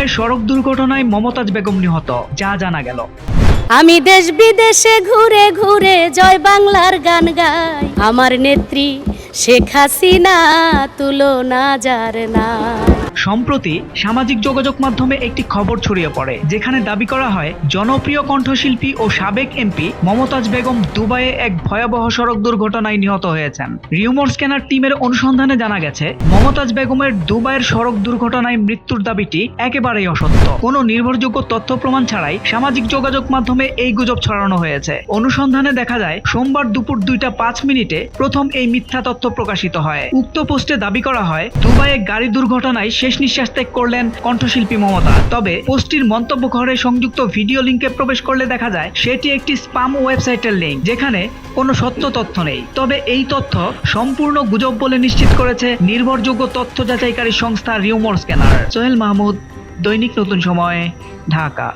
দুবাইয়ের সড়ক দুর্ঘটনায় মমতাজ বেগম নিহত। যা জানা গেল। আমি দেশ বিদেশে ঘুরে ঘুরে জয় বাংলার গান গাই। আমার নেত্রী শেখ হাসিনা তুলনা যার নাই সম্প্রতি সামাজিক যোগাযোগ মাধ্যমে একটি খবর ছড়িয়ে পড়ে, যেখানে দাবি করা হয়, জনপ্রিয় কণ্ঠশিল্পী ও সাবেক এমপি মমতাজ বেগম দুবাইয়ে এক ভয়াবহ সড়ক দুর্ঘটনায় নিহত হয়েছেন। রিউমর স্ক্যানার টিমের অনুসন্ধানে জানা গেছে, মমতাজ বেগমের দুবাইয়ের সড়ক দুর্ঘটনায় মৃত্যুর দাবিটি একেবারেই অসত্য। কোনো নির্ভরযোগ্য তথ্য প্রমাণ ছাড়াই সামাজিক যোগাযোগ মাধ্যমে এই গুজব ছড়ানো হয়েছে। অনুসন্ধানে দেখা যায়, সোমবার দুপুর দুইটা পাঁচ মিনিটে প্রথম এই মিথ্যা তথ্য প্রকাশিত হয়। উক্ত পোস্টে দাবি করা হয়, দুবাইয়ে গাড়ি দুর্ঘটনায় শেষ নিঃশ্বাস ত্যাগ করলেন কণ্ঠশিল্পী মমতা। তবে পোস্টটির মন্তব্য ঘরে সংযুক্ত ভিডিও লিঙ্কে প্রবেশ করলে দেখা যায়, সেটি একটি স্পাম ওয়েবসাইটের লিঙ্ক যেখানে কোনো সত্য তথ্য নেই। তবে এই তথ্য সম্পূর্ণ গুজব বলে নিশ্চিত করেছে নির্ভরযোগ্য তথ্য যাচাইকারী সংস্থা রিউমর স্ক্যানার। সোহেল মাহমুদ, দৈনিক নতুন সময়, ঢাকা।